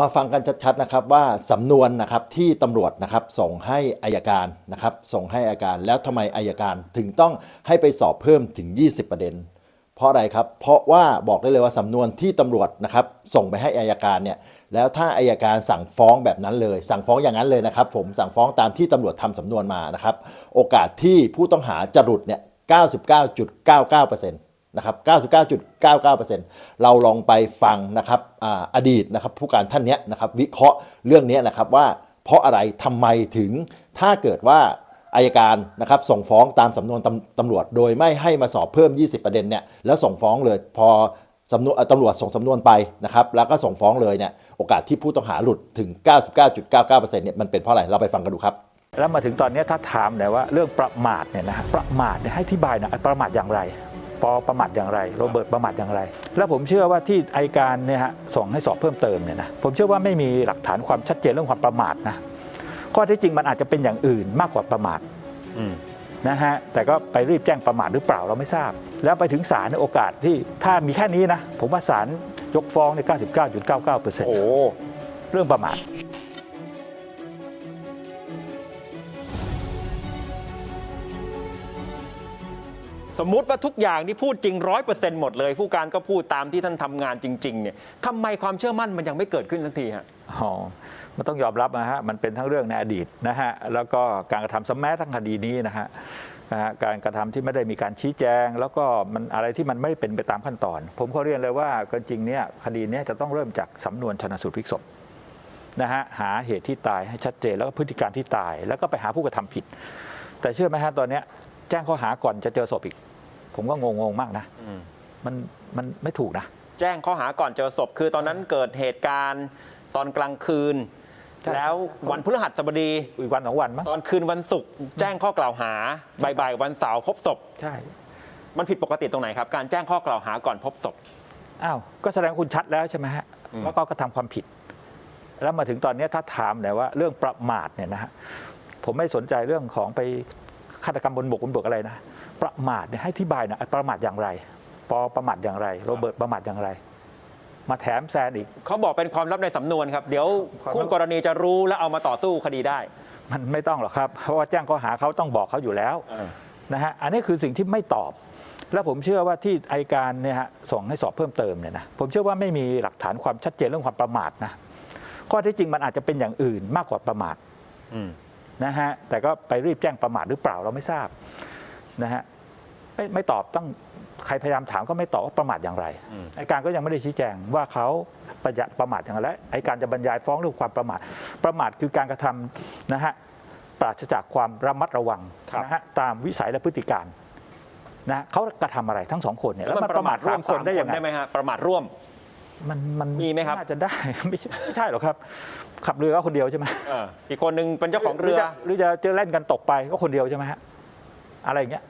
มาฟังกันชัดๆนะครับว่าสำนวนนะครับที่ตำรวจนะครับส่งให้อายการนะครับส่งให้อายการแล้วทำไมอายการถึงต้องให้ไปสอบเพิ่มถึง 20 ประเด็น เพราะอะไรครับเพราะว่าบอกได้เลยว่าสำนวนที่ตำรวจนะครับส่งไปให้อายการเนี่ยแล้วถ้าอายการสั่งฟ้องแบบนั้นเลย สั่งฟ้องอย่างนั้นเลยนะครับ ผมสั่งฟ้องตามที่ตำรวจทำสำนวนมานะครับ โอกาสที่ผู้ต้องหาจะหลุดเนี่ย 99.99% นะครับ99.99%เราลองไปฟังนะครับออดีตนะครับผู้การท่านนี้นะครับวิเคราะห์เรื่องนี้นะครับว่าเพราะอะไรทำไมถึงถ้าเกิดว่าอายการนะครับส่งฟ้องตามสำนวนตำตำรวจ โดยไม่ให้มาสอบเพิ่ม 20 ประเด็นเนี่ยแล้วส่งฟ้องเลยพอสำนวนตำรวจส่งสำนวนไปนะครับแล้วก็ส่งฟ้องเลยเนี่ยโอกาสที่ผู้ต้องหาหลุดถึง 99.99%เนี่ยมันเป็นเพราะอะไรเราไปฟังกันดูครับ แล้วมาถึงตอนนี้ถ้าถามหน่อยว่าเรื่องประมาทเนี่ยนะประมาทเนี่ยให้อธิบายหนะประมาทอย่างไร ปอประมาทอย่างไรโรเบิร์ตประมาทอย่างไร แล้วผมเชื่อว่าที่อายการเนี่ยฮะส่งให้สอบเพิ่มเติมเนี่ยนะผมเชื่อว่าไม่มีหลักฐานความชัดเจนเรื่องความประมาทนะข้อเที่จริงมันอาจจะเป็นอย่างอื่นมากกว่าประมาทนะฮะแต่ก็ไปรีบแจ้งประมาทหรือเปล่าเราไม่ทราบ แล้วไปถึงศาลในยโอกาสที่ถ้ามีแค่นี้นะผมว่าศาลยกฟ้องในย99.99%โอ้เรื่องประมาท สมมุติว่าทุกอย่างที่พูดจริงร้อยเปอร์เซ็นต์หมดเลย ผู้การก็พูดตามที่ท่านทำงานจริงๆเนี่ยทำไมความเชื่อมั่นมันยังไม่เกิดขึ้นสักทีฮะอ๋อมันต้องยอมรับนะฮะมันเป็นทั้งเรื่องในอดีตนะฮะแล้วก็การกระทำสมแม้ทั้งคดีนี้นะฮะนะฮะการกระทำที่ไม่ได้มีการชี้แจง แล้วก็มันอะไรที่มันไม่เป็นไปตามขั้นตอน ผมขอเรียนเลยว่าก็จริงเนี่ยคดีนี้จะต้องเริ่มจากสำนวนชนะสูตรพลิกศพนะฮะหาเหตุที่ตายให้ชัดเจนแล้วก็พฤติการที่ตาย แล้วก็ไปหาผู้กระทำผิด แต่เชื่อไหมฮะตอนนี้ แจ้งข้อหาก่อนจะเจอศพอีก ผมก็งงๆมากนะมันมันไม่ถูกนะ แจ้งข้อหาก่อนเจอศพ คือตอนนั้นเกิดเหตุการณ์ตอนกลางคืนใช่แล้ววันพฤหัสบดีอีกวันสองวันมั้งตอนคืนวันศุกร์แจ้งข้อกล่าวหาบ่ายๆวันเสาร์พบศพ ใช่ มันผิดปกติตรงไหนครับ การแจ้งข้อกล่าวหาก่อนพบศพอ้าวก็แสดงคุณชัดแล้วใช่ไหมฮะอืมแล้วก็กระทำความผิด แล้วมาถึงตอนนี้ถ้าถามหน่อยว่าเรื่องประมาทเนี่ยนะฮะผมไม่สนใจเรื่องของไป ฆาตกรรมบนบกบนบกอะไรนะ ประมาทเนี่ยให้อธิบายหนะประมาทอย่างไร ปอประมาทอย่างไร โรเบิร์ตประมาทอย่างไร มาแถมแซนอีก เขาบอกเป็นความลับในสำนวนครับ เดี๋ยวความลับคู่กรณีจะรู้แล้วเอามาต่อสู้คดีได้ มันไม่ต้องหรอกครับ เพราะว่าแจ้งข้อหาเขาต้องบอกเขาอยู่แล้วนะฮะอันนี้คือสิ่งที่ไม่ตอบ แล้วผมเชื่อว่าที่อายการเนี่ยฮะส่งให้สอบเพิ่มเติมเนี่ยนะผมเชื่อว่าไม่มีหลักฐานความชัดเจนเรื่องความประมาทนะข้อเที่จริงมันอาจจะเป็นอย่างอื่นมากกว่าประมาทอืม นะฮะแต่ก็ไปรีบแจ้งประมาทหรือเปล่าเราไม่ทราบนะฮะไม่ไม่ตอบต้องใครพยายามถามก็ไม่ตอบว่าประมาทอย่างไรอืมอายการก็ยังไม่ได้ชี้แจงว่าเขาประหยัดประมาทอย่างไรและอายการจะบรรยายฟ้องเรื่องความประมาท ประมาทคือการกระทำนะฮะปราศจากความระมัดระวังนะฮะตามวิสัยและพฤติการนะฮะเขากระทำอะไรทั้งสองคนเนี่ยแล้วมันประมาทร่วมสามคนได้ยังไงได้ไหมฮะประมาทร่วม มันมันมีไหมครับ น่าจะได้ ไม่ใช่ไม่ใช่หรอกครับ ขับเรือก็คนเดียวใช่ไหมเอออีกคนนึงเป็นเจ้าของเรือจะหรือจะจะเล่นกันตกไปก็คนเดียวใช่ไหมฮะอะไรอย่างเงี้ย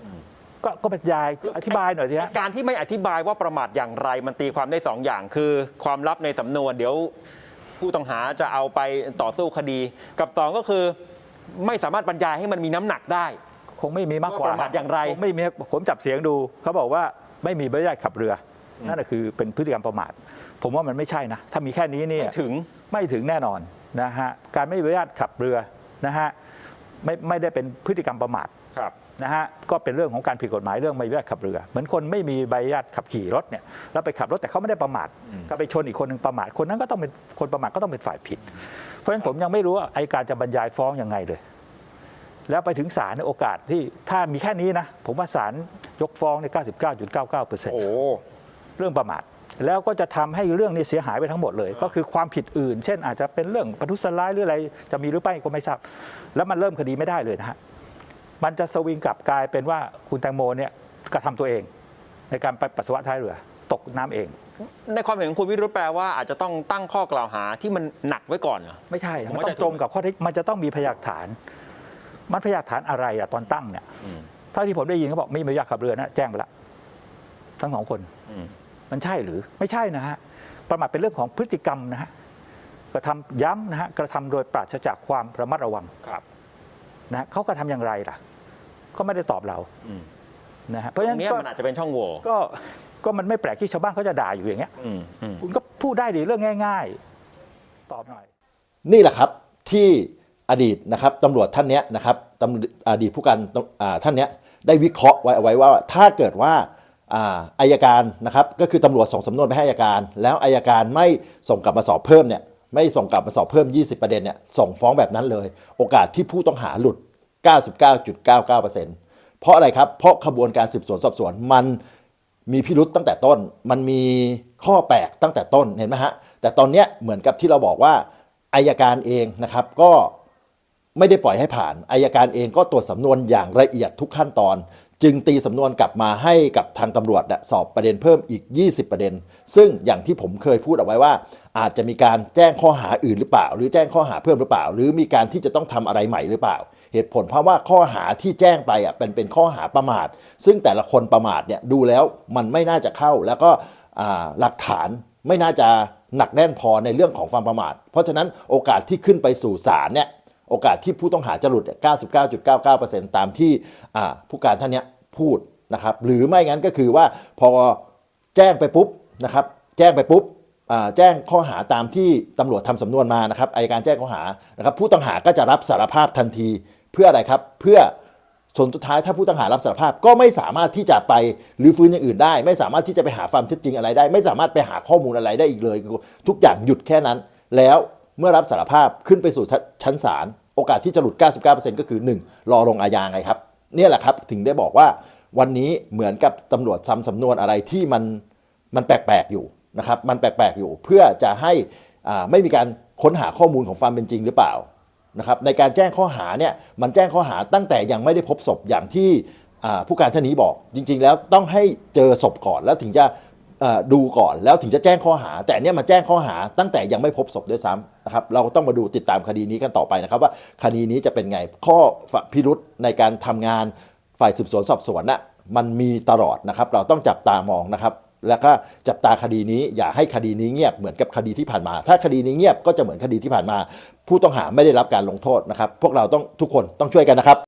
ก็ก็บรรยายอธิบายหน่อยสิฮะ การที่ไม่อธิบายว่าประมาทอย่างไรมันตีความได้สองอย่าง คือความลับในสำนวนเดี๋ยวผู้ต้องหาจะเอาไปต่อสู้คดี กับสองก็คือไม่สามารถบรรยายให้มันมีน้ำหนักได้ คงไม่มีมากกว่าว่าประมาทอย่างไร คงไม่มีผมจับเสียงดู เขาบอกว่าไม่มีใบอนุญาตขับเรืออนั่นนะคือเป็นพฤติกรรมประมาท ผมว่ามันไม่ใช่นะ ถ้ามีแค่นี้เนี่ยไม่ถึงไม่ถึงแน่นอนนะฮะการไม่มีใบอนุญาตขับเรือนะฮะไม่ไม่ได้เป็นพฤติกรรมประมาทครับนะฮะก็เป็นเรื่องของการผิดกฎหมายเรื่องไม่มีใบอนุญาตขับเรือ เหมือนคนไม่มีใบอนุญาตขับขี่รถเนี่ยแล้วไปขับรถแต่เขาไม่ได้ประมาทก็ไปชนอีกคนหนึ่งประมาทคนนั้นก็ต้องเป็นคนประมาทก็ต้องเป็นฝ่ายผิด เพราะฉะนั้นผมยังไม่รู้ว่าอายการจะบรรยายฟ้องยังไงเลย แล้วไปถึงศาลในโอกาสที่ถ้ามีแค่นี้นะผมว่าศาลยกฟ้องใน 99.99%โอ้เรื่องประมาท แล้วก็จะทำให้เรื่องนี้เสียหายไปทั้งหมดเลย ก็คือความผิดอื่น เช่น อาจจะเป็นเรื่องประทุษร้ายหรืออะไรจะมีหรือไม่ก็ไม่ทราบแล้วมันเริ่มคดีไม่ได้เลยนะฮะมันจะสวิงกลับกลายเป็นว่าคุณแตงโมเนี่ยกระทำตัวเอง ในการไปปัสสาวะท้ายเรือ ตกน้ำเอง ในความเห็นของคุณวิรุธแปลว่าอาจจะต้องตั้งข้อกล่าวหาที่มันหนักไว้ก่อนเหรอไม่ใช่ผมมันว่าต้จะองตรงกับข้อเท็จมันจะต้องมีพยานหลักฐาน มันพยานหลักฐานอะไรอะตอนตั้งเนี่ยอืมถ้าที่ผมได้ยินเขาบอกไม่มีใบอนุญาตขับเรือนะแจ้งไปละทั้งสองคนอื มมันใช่หรือไม่ใช่นะฮะประมาทเป็นเรื่องของพฤติกรรมนะฮะกระทำย้ำนะฮะกระทำโดยปราศจากความระมัดระวังครับนะฮะเขากระทำอย่างไรล่ะเขาไม่ได้ตอบเราอืมนะฮะเพตรราะฉะนั้งนเนี้ยก็มันอาจจะเป็นช่องโหว่ก็ก็มันไม่แปลกที่ชาวบ้านเขาจะด่าอยู่อย่างเงี้ยอืมอืมคุณก็พูดได้ดีเรื่องง่ายตอบหน่อย นี่แหละครับที่อดีตนะครับตำรวจท่านเนี้ยนะครับตำอดีตผู้การอ่าท่านเนี้ยได้วิเคราะห์ไว้เอาไว้ว่า ถ้าเกิดว่า อาอายการนะครับก็คือตำรวจส่งสำนวนไปให้อายการ แล้วอายการไม่ส่งกลับมาสอบเพิ่มเนี่ยไม่ส่งกลับมาสอบเพิ่ม 20 ประเด็นเนี่ยส่งฟ้องแบบนั้นเลย โอกาสที่ผู้ต้องหาหลุด 99.99%เพราะอะไรครับ เพราะขบวนการสืบสวนสอบสวนมันมีพิรุษตั้งแต่ต้น มันมีข้อแปลกตั้งแต่ต้นเห็นไหมฮะแต่ตอนเนี้ยเหมือนกับที่เราบอกว่าอายการเองนะครับก็ไม่ได้ปล่อยให้ผ่านอายการเองก็ตรวจสำนวนอย่างละเอียดทุกขั้นตอน จึงตีสำนวนกลับมาให้กับทางตำรวจสอบประเด็นเพิ่มอีก 20 ประเด็น ซึ่งอย่างที่ผมเคยพูดเอาไว้ว่า อาจจะมีการแจ้งข้อหาอื่นหรือเปล่า หรือแจ้งข้อหาเพิ่มหรือเปล่า หรือมีการที่จะต้องทำอะไรใหม่หรือเปล่า เหตุผลเพราะว่าข้อหาที่แจ้งไปอะเป็นเป็นข้อหาประมาท ซึ่งแต่ละคนประมาทเนี่ยดูแล้วมันไม่น่าจะเข้าแล้วก็หลักฐานไม่น่าจะหนักแน่นพอในเรื่องของความประมาท เพราะฉะนั้นโอกาสที่ขึ้นไปสู่ศาลเนี่ย โอกาสที่ผู้ต้องหาจะหลุด 99.99%ตามที่ผู้การท่านนี้พูดนะครับหรือไม่งั้นก็คือว่าพอแจ้งไปปุ๊บนะครับแจ้งไปปุ๊บแจ้งข้อหาตามที่ตำรวจทำสำนวนมานะครับอายการแจ้งข้อหานะครับผู้ต้องหาก็จะรับสารภาพทันทีเพื่ออะไรครับเพื่อส่วนสุดท้ายถ้าผู้ต้องหารับสารภาพก็ไม่สามารถที่จะไปหรือฟื้นอย่างอื่นได้ ไม่สามารถที่จะไปหาความเท็จจริงอะไรได้ ไม่สามารถไปหาข้อมูลอะไรได้อีกเลย ทุกอย่างหยุดแค่นั้นแล้ว เมื่อรับสารภาพขึ้นไปสู่ชั้นศาลโอกาสที่จะหลุด 99%ก็คือ 1 รอลงอาญาไงครับเนี่ยแหละครับถึงได้บอกว่าวันนี้เหมือนกับตำรวจทำสำนวนอะไรที่มันมันแปลกๆอยู่นะครับมันแปลกๆอยู่เพื่อจะให้อ่าไม่มีการค้นหาข้อมูลของความเป็นจริงหรือเปล่านะครับในการแจ้งข้อหาเนี่ยมันแจ้งข้อหาตั้งแต่ยังไม่ได้พบศพอย่างที่ผู้การท่านนี้บอก จริง ๆ แล้วต้องให้เจอศพก่อนแล้วถึงจะ ดูก่อนแล้วถึงจะแจ้งข้อหา แต่เนี่ยมาแจ้งข้อหาตั้งแต่ยังไม่พบศพด้วยซ้ำนะครับเราก็ต้องมาดูติดตามคดีนี้กันต่อไปนะครับ ว่าคดีนี้จะเป็นไงข้อพิรุษในการทำงานฝ่ายสืบสวนสอบสวนน่ะมันมีตลอดนะครับ เราต้องจับตามองนะครับ แล้วก็จับตาคดีนี้อย่าให้คดีนี้เงียบเหมือนกับคดีที่ผ่านมา ถ้าคดีนี้เงียบก็จะเหมือนคดีที่ผ่านมา ผู้ต้องหาไม่ได้รับการลงโทษนะครับ พวกเราต้องทุกคนต้องช่วยกันนะครับ